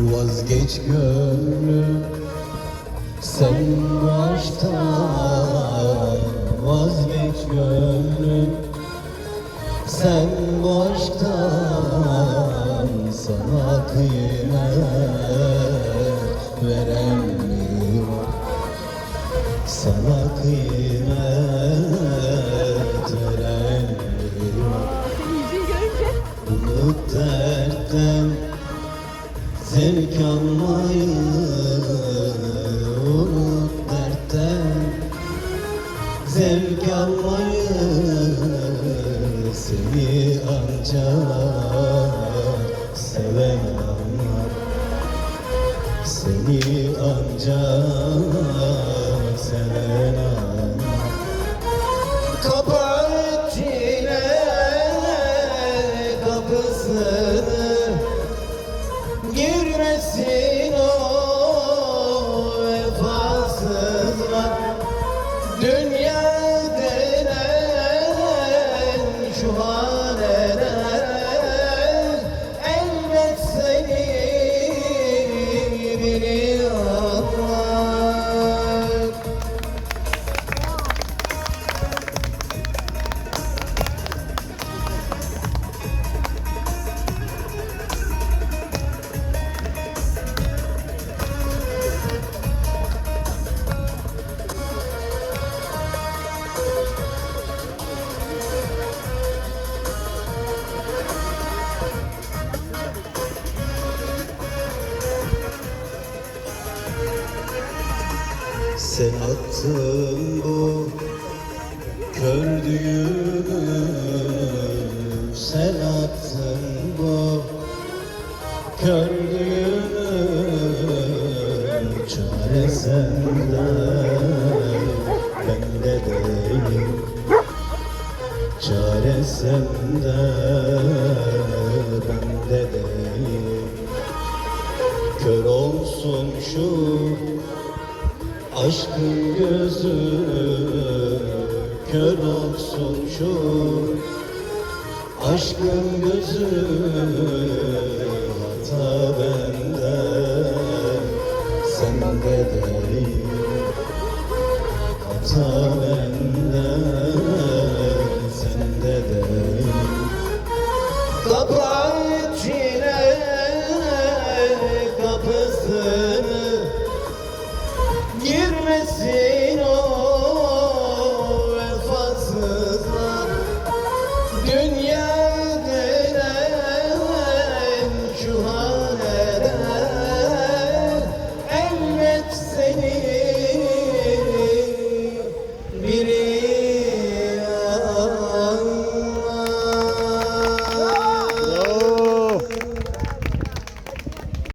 Vazgeç gönlüm sen bu Vazgeç gönlüm sen bu aşktan Sana kıymet veren yok? Sana kıymet veren yok? Unut dertten Zevk almayı unut dertten Zevk almayı seni ancak seven anlar Seni ancak seven anlar Kapat yine kapısını Sen attın bu kör düğümü Sen attın bu kör düğümü. Çare sende bende değil Çare sende bende değil Kör olsun şu Aşkın gözü kör olsun şu Aşkın gözü hata bende Sende değil Hata bende Bilmesin vefasızlar. Dünya denen Elbet seni